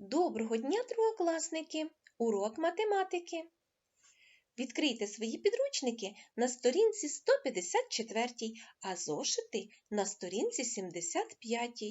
Доброго дня, другокласники! Урок математики. Відкрийте свої підручники на сторінці 154, а зошити на сторінці 75.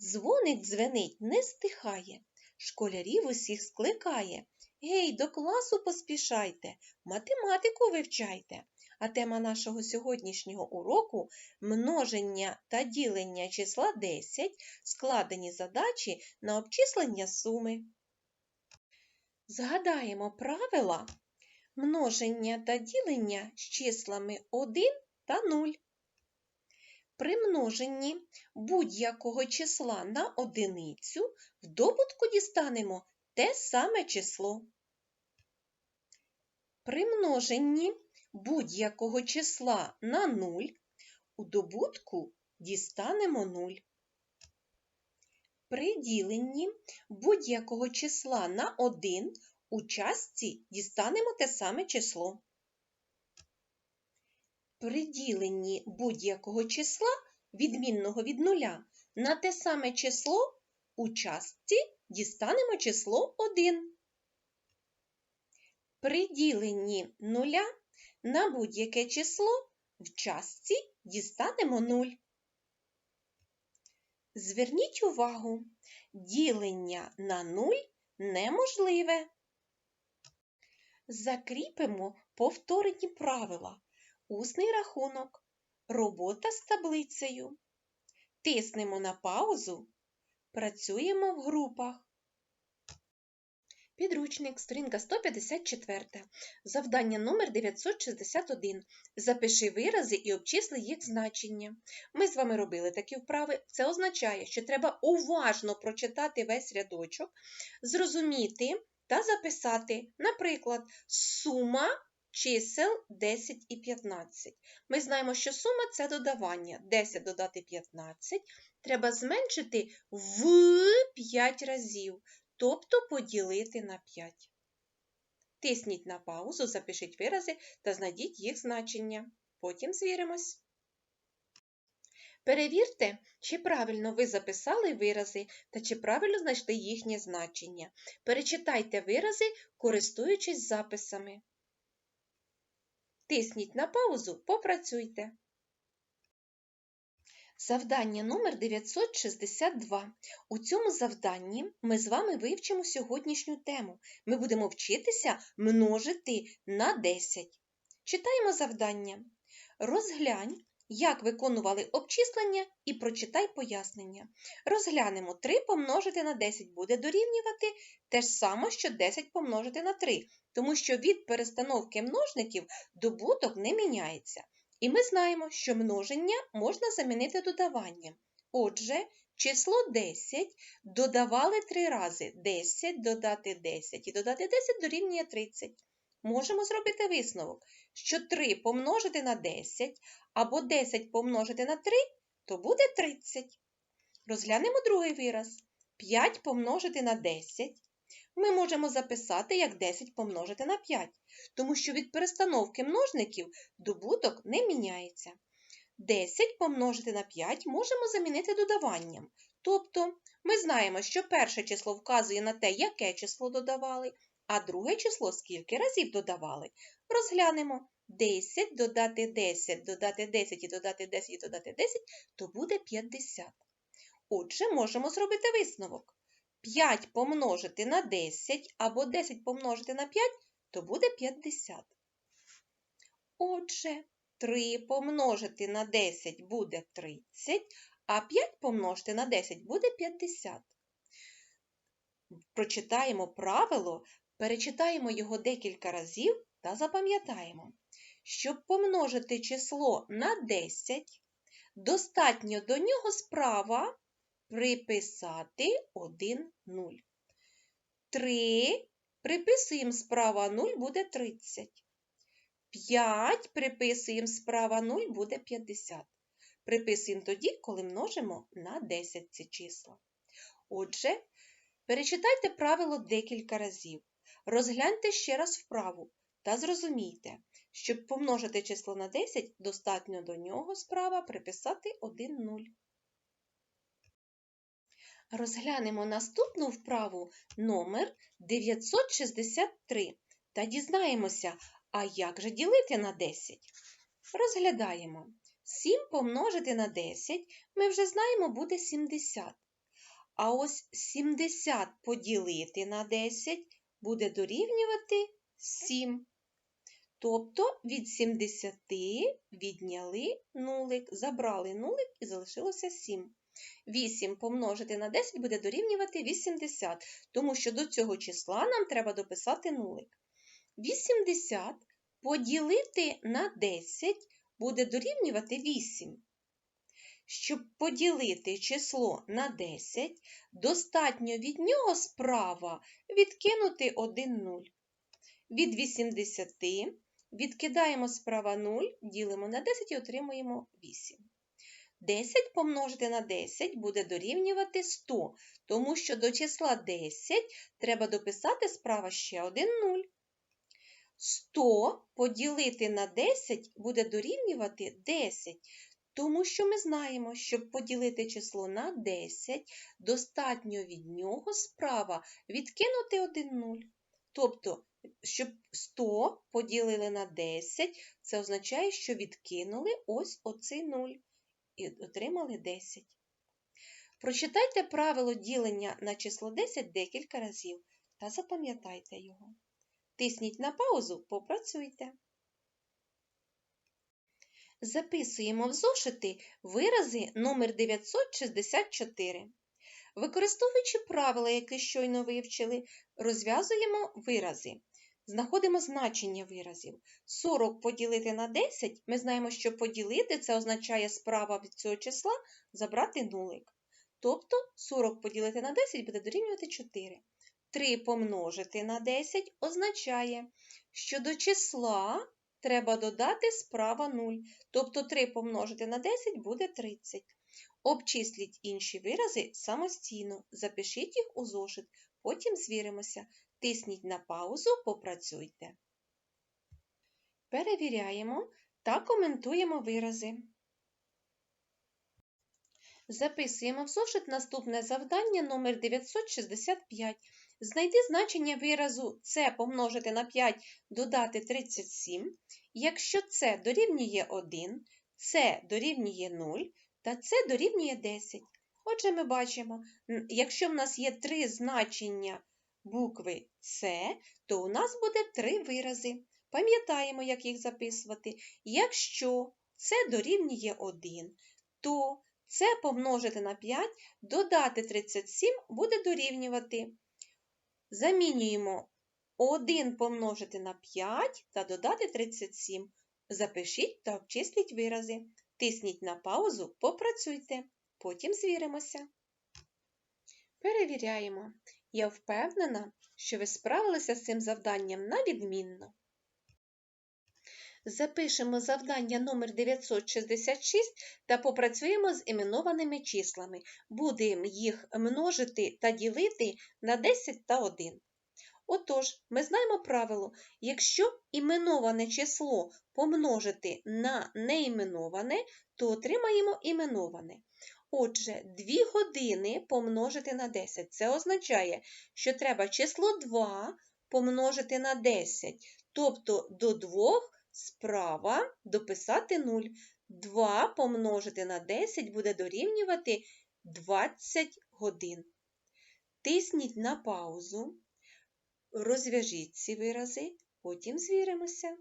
Дзвоник дзвенить, не стихає, школярів усіх скликає. Гей, до класу поспішайте, математику вивчайте. А тема нашого сьогоднішнього уроку множення та ділення числа 10, складені задачі на обчислення суми. Згадаємо правила множення та ділення з числами 1 та 0. При множенні будь-якого числа на одиницю в добутку дістанемо те саме число. При множенні будь-якого числа на 0 у добутку дістанемо 0. При діленні будь-якого числа на 1 у частці дістанемо те саме число. При діленні будь-якого числа, відмінного від нуля, на те саме число у частці дістанемо число 1. При діленні нуля на будь-яке число в частці дістанемо 0. Зверніть увагу, ділення на 0 неможливе. Закріпимо повторені правила. Усний рахунок, робота з таблицею. Тиснемо на паузу, працюємо в групах. Підручник, сторінка 154. Завдання номер 961. Запиши вирази і обчисли їх значення. Ми з вами робили такі вправи. Це означає, що треба уважно прочитати весь рядочок, зрозуміти та записати, наприклад, сума чисел 10 і 15. Ми знаємо, що сума це додавання. 10 додати 15 треба зменшити в 5 разів тобто поділити на 5. Тисніть на паузу, запишіть вирази та знайдіть їх значення. Потім звіримось. Перевірте, чи правильно ви записали вирази та чи правильно знайшли їхнє значення. Перечитайте вирази, користуючись записами. Тисніть на паузу, попрацюйте. Завдання номер 962. У цьому завданні ми з вами вивчимо сьогоднішню тему. Ми будемо вчитися множити на 10. Читаємо завдання. Розглянь, як виконували обчислення і прочитай пояснення. Розглянемо 3 помножити на 10 буде дорівнювати те ж саме, що 10 помножити на 3, тому що від перестановки множників добуток не міняється. І ми знаємо, що множення можна замінити додаванням. Отже, число 10 додавали 3 рази. 10 додати 10 і додати 10 дорівнює 30. Можемо зробити висновок, що 3 помножити на 10 або 10 помножити на 3, то буде 30. Розглянемо другий вираз. 5 помножити на 10 ми можемо записати як 10 помножити на 5, тому що від перестановки множників добуток не міняється. 10 помножити на 5 можемо замінити додаванням. Тобто ми знаємо, що перше число вказує на те, яке число додавали, а друге число скільки разів додавали. Розглянемо 10 додати 10, додати 10 і додати 10 і додати 10, то буде 50. Отже, можемо зробити висновок. 5 помножити на 10 або 10 помножити на 5, то буде 50. Отже, 3 помножити на 10 буде 30, а 5 помножити на 10 буде 50. Прочитаємо правило, перечитаємо його декілька разів та запам'ятаємо, щоб помножити число на 10, достатньо до нього справа приписати 1 0. 3 приписуємо справа 0 буде 30. 5 приписуємо справа 0 буде 50. Приписуємо тоді, коли множимо на 10 ці числа. Отже, перечитайте правило декілька разів. Розгляньте ще раз вправу та зрозумійте, щоб помножити число на 10, достатньо до нього справа приписати 1 0. Розглянемо наступну вправу номер 963 та дізнаємося, а як же ділити на 10? Розглядаємо. 7 помножити на 10 ми вже знаємо буде 70. А ось 70 поділити на 10 буде дорівнювати 7. Тобто від 70 відняли нулик, забрали нулик і залишилося 7. 8 помножити на 10 буде дорівнювати 80, тому що до цього числа нам треба дописати нулик. 80 поділити на 10 буде дорівнювати 8. Щоб поділити число на 10, достатньо від нього справа відкинути 1 0. Від 80 відкидаємо справа 0, ділимо на 10 і отримуємо 8. 10 помножити на 10 буде дорівнювати 100, тому що до числа 10 треба дописати справа ще 1 0. 100 поділити на 10 буде дорівнювати 10, тому що ми знаємо, щоб поділити число на 10, достатньо від нього справа відкинути 1 0. Тобто, щоб 100 поділили на 10, це означає, що відкинули ось оцей 0 і отримали 10. Прочитайте правило ділення на число 10 декілька разів та запам'ятайте його. Тисніть на паузу, попрацюйте. Записуємо в зошити вирази номер 964. Використовуючи правила, які щойно вивчили, розв'язуємо вирази. Знаходимо значення виразів. 40 поділити на 10, ми знаємо, що поділити це означає справа від цього числа забрати нулик. Тобто 40 поділити на 10 буде дорівнювати 4. 3 помножити на 10 означає, що до числа треба додати справа 0. Тобто 3 помножити на 10 буде 30. Обчисліть інші вирази самостійно, запишіть їх у зошит, потім звіримося. Тисніть на паузу, попрацюйте. Перевіряємо та коментуємо вирази. Записуємо в зошит наступне завдання номер 965. Знайди значення виразу С помножити на 5 додати 37, якщо С дорівнює 1, С дорівнює 0 та С дорівнює 10. Отже, ми бачимо, якщо в нас є три значення букви С, то у нас буде три вирази. Пам'ятаємо, як їх записувати. Якщо С дорівнює 1, то С помножити на 5, додати 37 буде дорівнювати. Замінюємо 1 помножити на 5 та додати 37. Запишіть та обчисліть вирази. Тисніть на паузу, попрацюйте. Потім звіримося. Перевіряємо. Я впевнена, що ви справилися з цим завданням на відмінно. Запишемо завдання номер 966 та попрацюємо з іменованими числами. Будемо їх множити та ділити на 10 та 1. Отож, ми знаємо правило, якщо іменоване число помножити на неіменоване, то отримаємо іменоване. Отже, 2 години помножити на 10. Це означає, що треба число 2 помножити на 10, тобто до 2 справа дописати 0. 2 помножити на 10 буде дорівнювати 20 годин. Тисніть на паузу, розв'яжіть ці вирази, потім звіримося.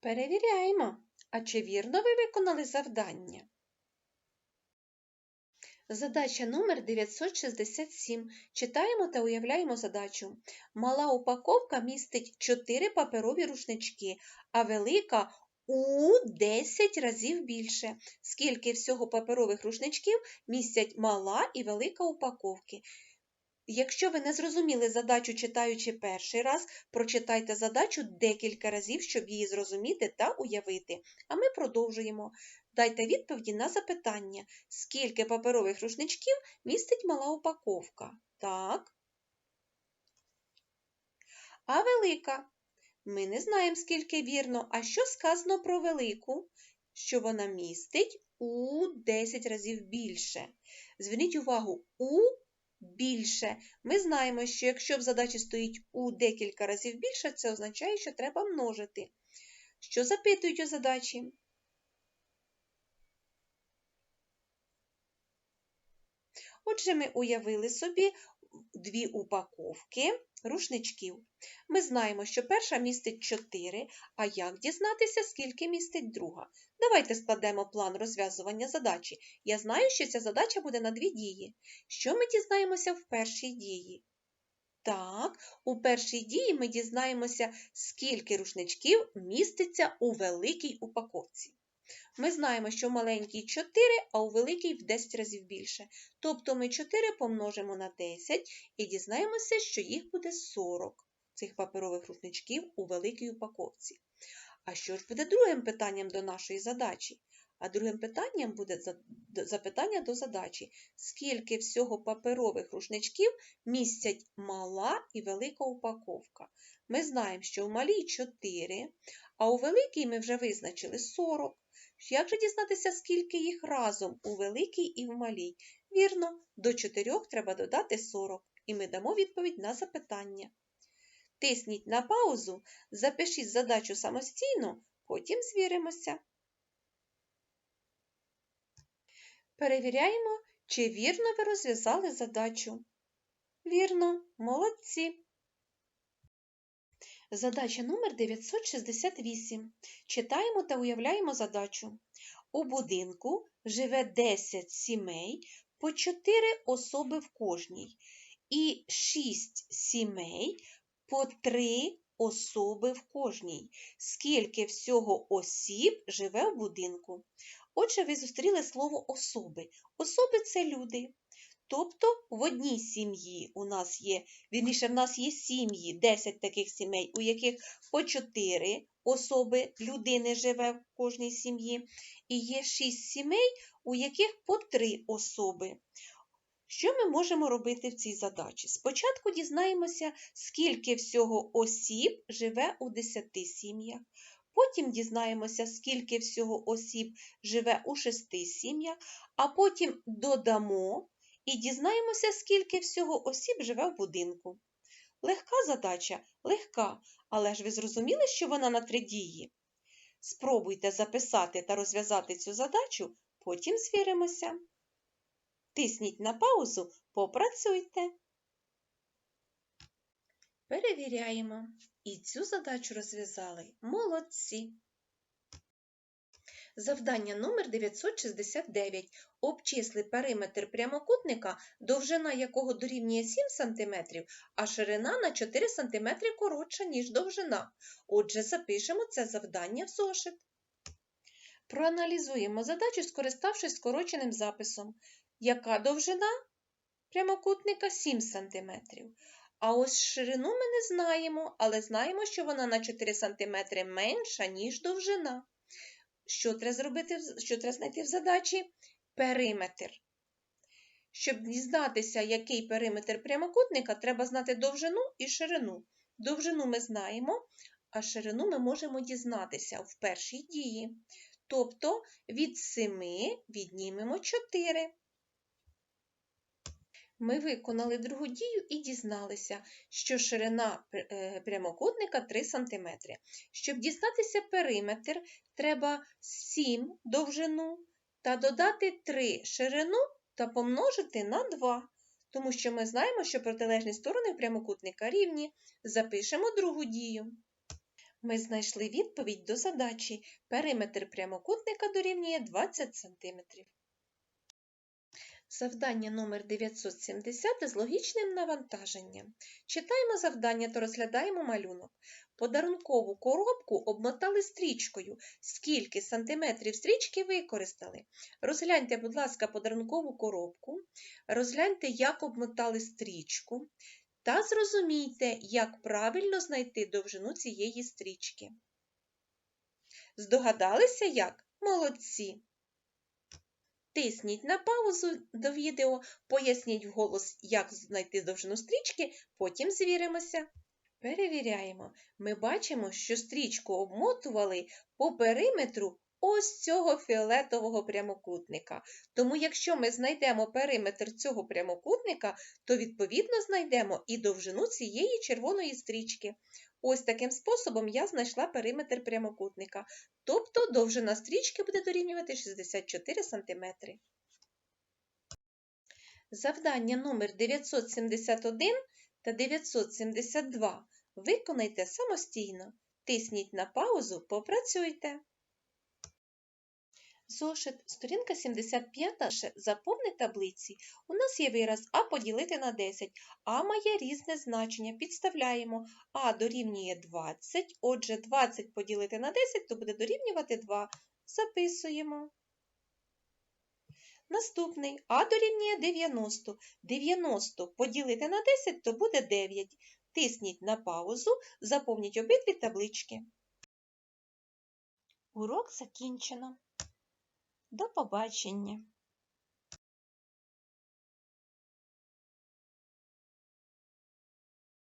Перевіряємо, а чи вірно ви виконали завдання? Задача номер 967. Читаємо та уявляємо задачу. Мала упаковка містить 4 паперові рушнички, а велика у 10 разів більше. Скільки всього паперових рушничків містять мала і велика упаковки. Якщо ви не зрозуміли задачу, читаючи перший раз, прочитайте задачу декілька разів, щоб її зрозуміти та уявити. А ми продовжуємо. Дайте відповіді на запитання, скільки паперових рушничків містить мала упаковка. Так. А велика? Ми не знаємо, скільки вірно. А що сказано про велику? що вона містить у 10 разів більше. Зверніть увагу, у більше. Ми знаємо, що якщо в задачі стоїть у декілька разів більше, це означає, що треба множити. Що запитують у задачі? Отже, ми уявили собі дві упаковки рушничків. Ми знаємо, що перша містить 4, а як дізнатися, скільки містить друга? Давайте складемо план розв'язування задачі. Я знаю, що ця задача буде на дві дії. Що ми дізнаємося в першій дії? Так, у першій дії ми дізнаємося, скільки рушничків міститься у великій упаковці. Ми знаємо, що в маленькій 4, а у великій в 10 разів більше. Тобто ми 4 помножимо на 10 і дізнаємося, що їх буде 40 цих паперових рушничків у великій упаковці. А що ж буде другим питанням до нашої задачі? А другим питанням буде запитання до задачі, скільки всього паперових рушничків містять мала і велика упаковка. Ми знаємо, що в малій 4, а у великій ми вже визначили 40. Як же дізнатися, скільки їх разом у великій і в малій? Вірно, до 4 треба додати 40, і ми дамо відповідь на запитання. Тисніть на паузу, запишіть задачу самостійно, потім звіримося. Перевіряємо, чи вірно ви розв'язали задачу. Вірно, молодці. Задача номер 968. Читаємо та уявляємо задачу. У будинку живе 10 сімей по 4 особи в кожній і 6 сімей по 3 особи в кожній. Скільки всього осіб живе в будинку? Отже, ви зустріли слово особи. Особи це люди. Тобто в одній сім'ї у нас є, вірніше, в нас є сім'ї, 10 таких сімей, у яких по 4 особи людини живе в кожній сім'ї, і є 6 сімей, у яких по 3 особи. Що ми можемо робити в цій задачі? Спочатку дізнаємося, скільки всього осіб живе у 10 сім'ях. Потім дізнаємося, скільки всього осіб живе у 6 сім'ях, а потім додамо і дізнаємося, скільки всього осіб живе в будинку. Легка задача, легка, але ж ви зрозуміли, що вона на три дії? Спробуйте записати та розв'язати цю задачу, потім звіримося. Тисніть на паузу, попрацюйте. Перевіряємо. І цю задачу розв'язали молодці. Завдання номер 969. Обчисли периметр прямокутника, довжина якого дорівнює 7 см, а ширина на 4 см коротша, ніж довжина. Отже, запишемо це завдання в зошит. Проаналізуємо задачу, скориставшись скороченим записом. Яка довжина прямокутника 7 см. А ось ширину ми не знаємо, але знаємо, що вона на 4 см менша, ніж довжина. Що треба зробити, що треба знайти в задачі? Периметр. Щоб дізнатися, який периметр прямокутника, треба знати довжину і ширину. Довжину ми знаємо, а ширину ми можемо дізнатися в першій дії. Тобто від 7 віднімемо 4. Ми виконали другу дію і дізналися, що ширина е, прямокутника 3 см. Щоб дізнатися периметр, треба 7 довжину та додати 3 ширину та помножити на 2, тому що ми знаємо, що протилежні сторони прямокутника рівні. Запишемо другу дію. Ми знайшли відповідь до задачі. Периметр прямокутника дорівнює 20 см. Завдання номер 970 з логічним навантаженням. Читаємо завдання та розглядаємо малюнок. Подарункову коробку обмотали стрічкою. Скільки сантиметрів стрічки використали? Розгляньте, будь ласка, подарункову коробку, розгляньте, як обмотали стрічку, та зрозумійте, як правильно знайти довжину цієї стрічки. Здогадалися як? Молодці! Тисніть на паузу до відео, поясніть вголос, як знайти довжину стрічки, потім звіримося. Перевіряємо. Ми бачимо, що стрічку обмотували по периметру ось цього фіолетового прямокутника. Тому, якщо ми знайдемо периметр цього прямокутника, то відповідно знайдемо і довжину цієї червоної стрічки. Ось таким способом я знайшла периметр прямокутника, тобто довжина стрічки буде дорівнювати 64 см. Завдання номер 971 та 972 виконайте самостійно. Тисніть на паузу, попрацюйте. Зошит, сторінка 75, заповни таблиці. У нас є вираз А поділити на 10. А має різне значення. Підставляємо. А дорівнює 20. Отже, 20 поділити на 10, то буде дорівнювати 2. Записуємо. Наступний А дорівнює 90. 90 поділити на 10, то буде 9. Тисніть на паузу, заповніть обидві таблички. Урок закінчено. До побачення!